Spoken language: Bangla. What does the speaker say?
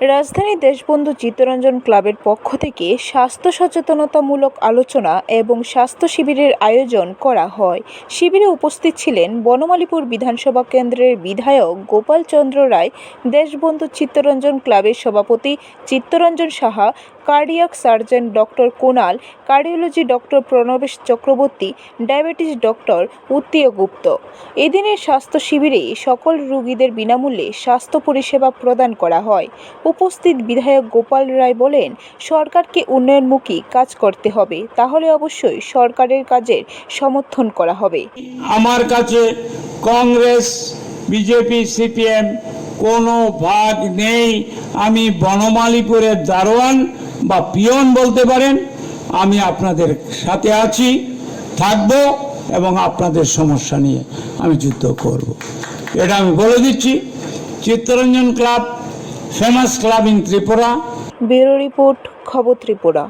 রাজধানী দেশবন্ধু চিত্তরঞ্জন ক্লাবের পক্ষ থেকে স্বাস্থ্য সচেতনতামূলক আলোচনা এবং স্বাস্থ্য শিবিরের আয়োজন করা হয়। শিবিরে উপস্থিত ছিলেন বনমালীপুর বিধানসভা কেন্দ্রের বিধায়ক গোপাল চন্দ্র রায়, দেশবন্ধু চিত্তরঞ্জন ক্লাবের সভাপতি Chittaranjan Saha, cardiac surgeon doctor Kunal, cardiology doctor Pranabesh Chakraborty, diabetes doctor Uttiya Gupta. এদিনের স্বাস্থ্য শিবিরে সকল রোগীদের বিনামূল্যে স্বাস্থ্য পরিষেবা প্রদান করা হয়। উপস্থিত বিধায়ক গোপাল রায় বলেন, সরকারকে উন্নয়নমুখী কাজ করতে হবে, তাহলে অবশ্যই সরকারের কাজের সমর্থন করা হবে। আমার কাছে কংগ্রেস, বিজেপি, সিপিএম কোনো ভাগ নেই। আমি বনমালীপুরের দারোয়ান বা পিয়ন বলতে পারেন। আমি আপনাদের সাথে আছি, থাকব এবং আপনাদের সমস্যা নিয়ে আমি যুদ্ধ করব। এটা আমি বলে দিচ্ছি। Chittaranjan club famous club in Tripura bureau report খবর ত্রিপুরা